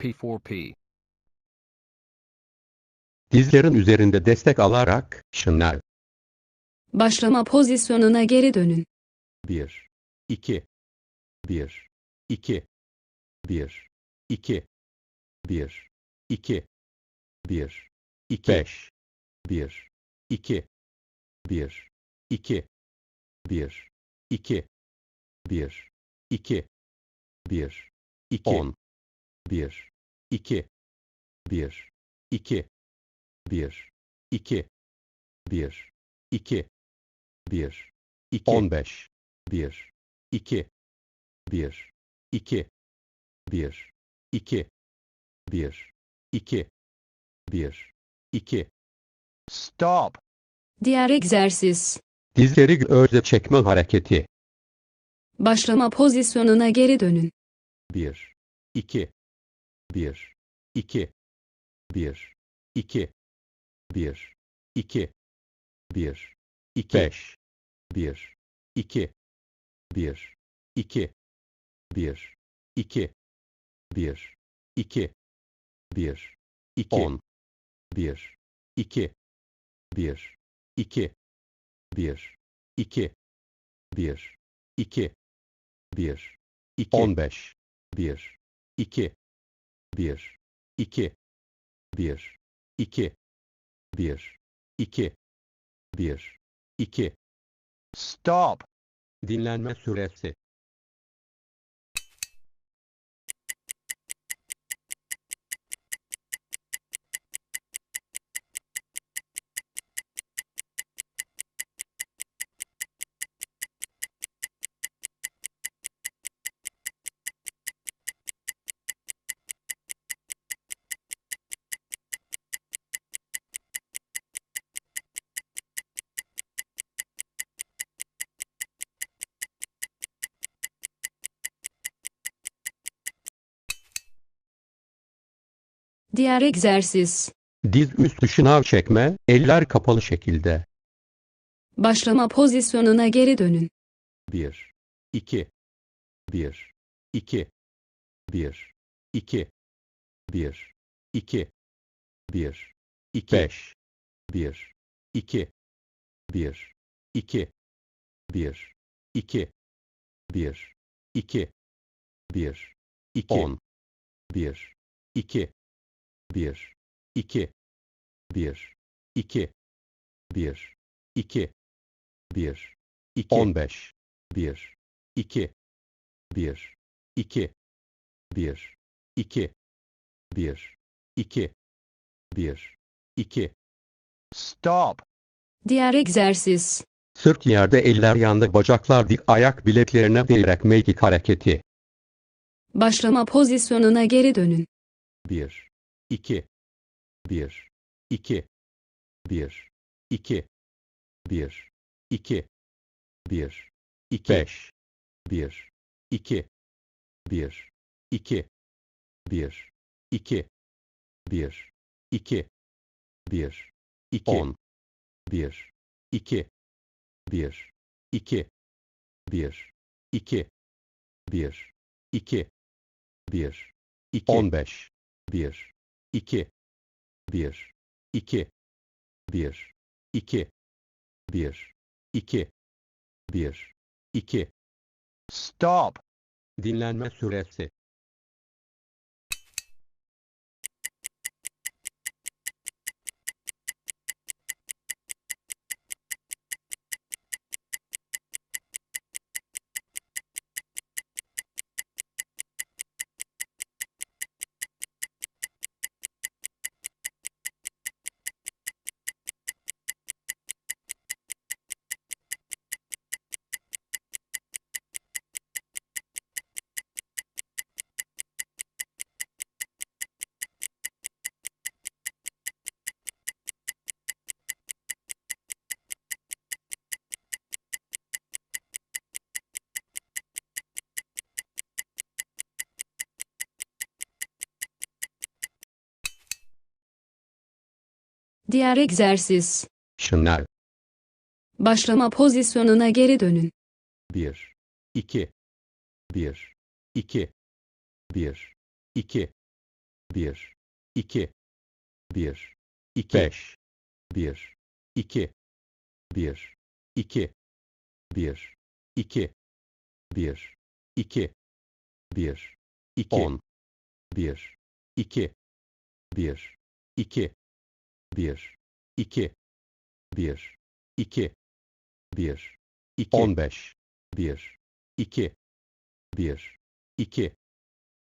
P4P. Dizlerin üzerinde destek alarak şınav. Başlama pozisyonuna geri dönün. 1 2 1 2 1 2 1 2 1 2 5 1 2 1 2 1 2 1 2 1 2 10 1 2 1 2 1 2 1 2 1 2 15 1 2 1 2 1 2 1 2 1 2 Stop. Diğer egzersiz. Dizleri göğe çekme hareketi. Başlama pozisyonuna geri dönün. 1 2 1 2 1 2 1 2 1 2 5 1 2 1 2 1 2 1 2 1 2 10 1 2 1 2 1 2 1 2 1 2 15 1 2 1 2 1 2 1 2 1 2 Stop. Dinlenme süresi. Diğer egzersiz. Diz üstü şınav çekme, eller kapalı şekilde. Başlama pozisyonuna geri dönün. 1 2 1 2 1 2 1 2 1 2 5 1 2 1 2 1 2 1 2 1 2 10 1 2 1 2 1 2 1 2 1 2 15 1 2 1 2 1 2 1 2 1 2 Stop. Diğer egzersiz. Sırt yerde eller yanda bacaklar dik ayak bileklerine değerek mekik hareketi. Başlama pozisyonuna geri dönün. 1 2 1 2 1 2 1 2 1 2 5 1 2 1 2 1 2 1 2 1 2 10 1 2 1 2 1 2 1 2 1 2 15 1 2 1 2 1 2 1 2 1 2 Stop. Dinlenme süresi. Diğer egzersiz. Şınav. Başlama pozisyonuna geri dönün. 1 2 1 2 1 2 1, 2, 1, 2, 5, 1, 2, 1, 2, 1, 2, 1, 2, 1, 2, 10, 1, 2, 1, 2, 1, 2, 1, 2, 1, 2, 15, 1, 2, 1, 2,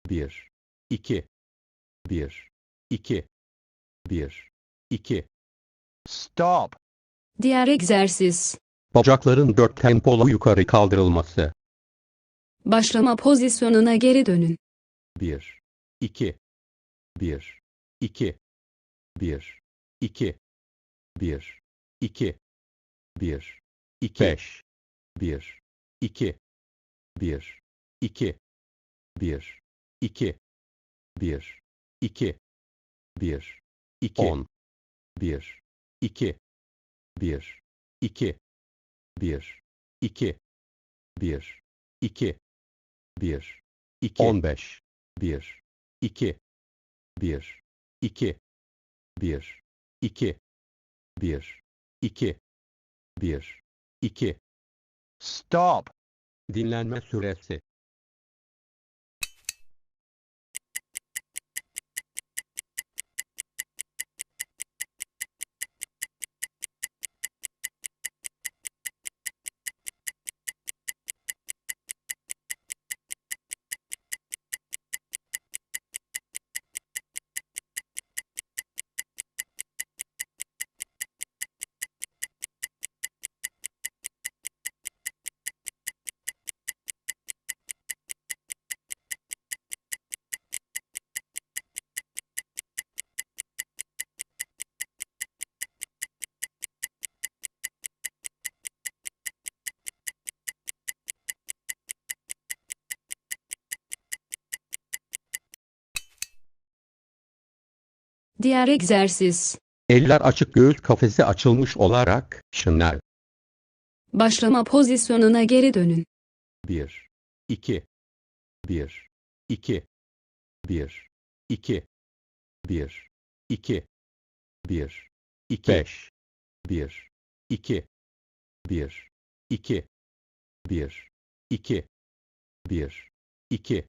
1, 2, 1, 2, 1, 2. Stop. Diğer egzersiz. Bacakların dört tempolu yukarı kaldırılması. Başlama pozisyonuna geri dönün. 1, 2, 1, 2, 1, 2, 1, 2, 1, 2, 5, 1, 2, 1, 2, 1, 2, 1, 2, 1, 2, 10, 1, 2, 1, 2, 1, 2, 1, 2, 1, 2, 15, 1, 2, 1, 2, 1, 2, 1, 2, 1, 2. Stop. Dinlenme süresi. Diğer egzersiz. Eller açık göğüs kafesi açılmış olarak şınav. Başlama pozisyonuna geri dönün. 1, 2, 1, 2, 1, 2, 1, 2, 1, 2, 5, 1, 2, 1, 2, 1, 2, 1, 2,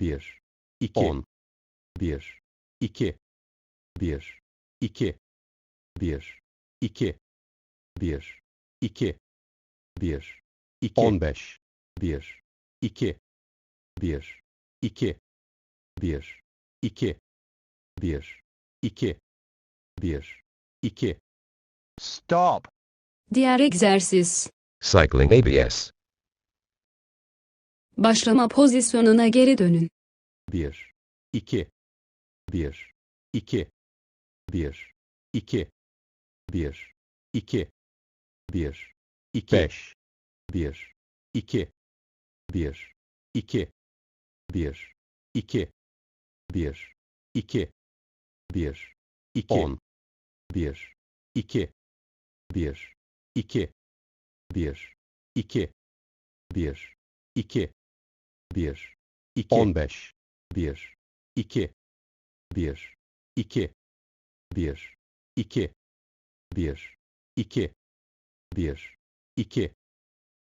1, 2, 10, 1, 2, 1, 2, 1, 2, 1, 2, 1, 2, 15, 1, 2, 1, 2, 1, 2, 1, 2, 1, 2. Stop. Diğer egzersiz. Cycling ABS. Başlama pozisyonuna geri dönün. 1, 2, 1, 2, 1, 2, 1, 2, 1, 2, 5, 1, 2, 1, 2, 1, 2, 1, 2, 1, 2, 10, 1, 2, 1, 2, 1, 2, 1, 2, 1, 2, 15, 1, 2, 1, 2, 1, 2, 1, 2, 1, 2.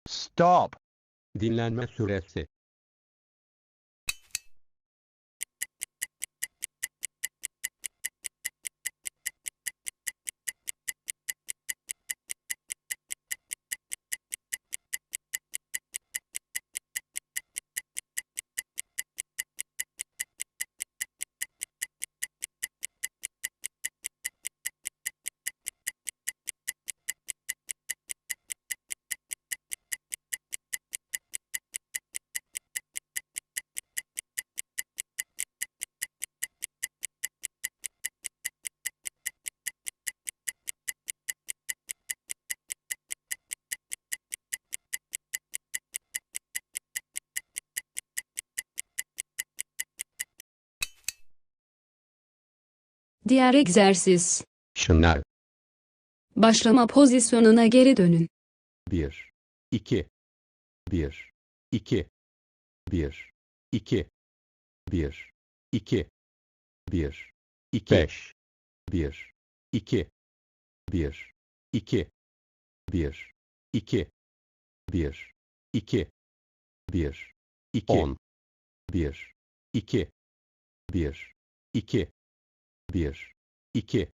Stop. Dinlenme süresi. Diğer egzersiz. Şınav. Başlama pozisyonuna geri dönün. 1, 2, 1, 2, 1, 2, 1, 2, 1, 2, 5, 1, 2, 1, 2, 1, 2, 1, 2, 1, 2, 10, 1, 2, 1, 2, 1, 2,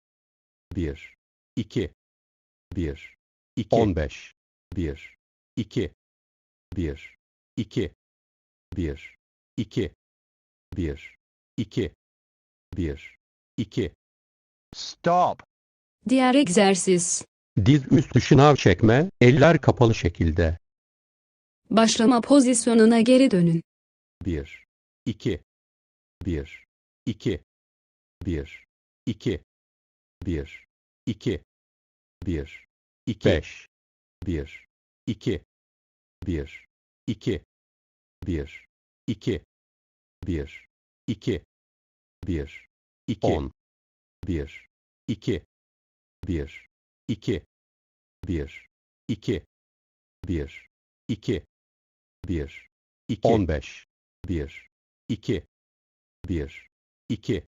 1, 2, 1, 2, 15, 1, 2, 1, 2, 1, 2, 1, 2, 1, 2. Stop. Diğer egzersiz. Diz üstü şınav çekme, eller kapalı şekilde. Başlama pozisyonuna geri dönün. 1, 2, 1, 2, 1, 2, 1, 2, 1, 2, 5, 1, 2, 1, 2, 1, 2, 1, 2, 1, 2, 10, 1, 2, 1, 2, 1, 2, 1, 2, 1, 2, 15, 1, 2, 1, 2,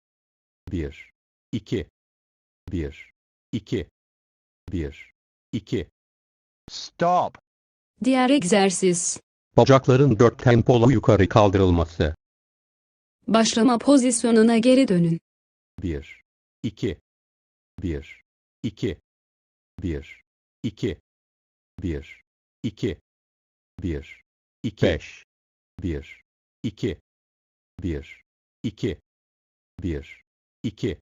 1, 2, 1, 2, 1, 2. Stop. Diğer egzersiz. Bacakların dört tempolu yukarı kaldırılması. Başlama pozisyonuna geri dönün. 1, 2, 1, 2, 1, 2, 1, 2, 1, 2, 5, 1, 2, 1, 2, 1, 2,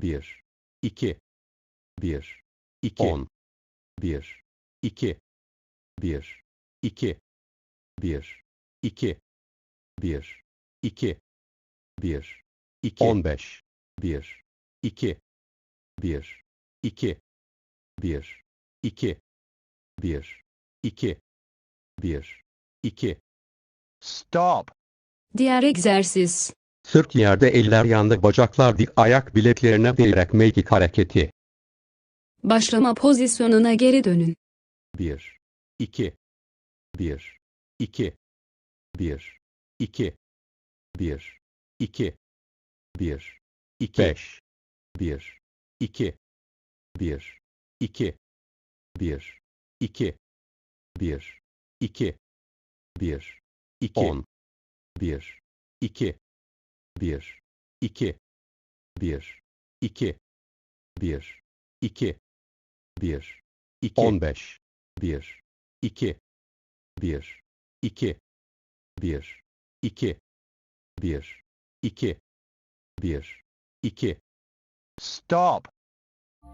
1, 2, 1, 2, 10, 1, 2, 1, 2, 1, 2, 1, 2, 1, 2, 15, 1, 2, 1, 2, 1, 2, 1, 2, 1, 2. Stop. Diğer egzersiz. Sırt yerde eller yanda bacaklar dik ayak bileklerine değerek mekik hareketi. Başlama pozisyonuna geri dönün. 1, 2, 1, 2, 1, 2, 1, 2, 1, 2, 5, 1, 2, 1, 2, 1, 2, 1, 2, 1, 2, 10, 1, 2, 1, 2, 1, 2, 1, 2, 1, 2, 15, 1, 2, 1, 2, 1, 2, 1, 2, 1, 2. Stop.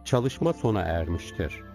Çalışma sona ermiştir.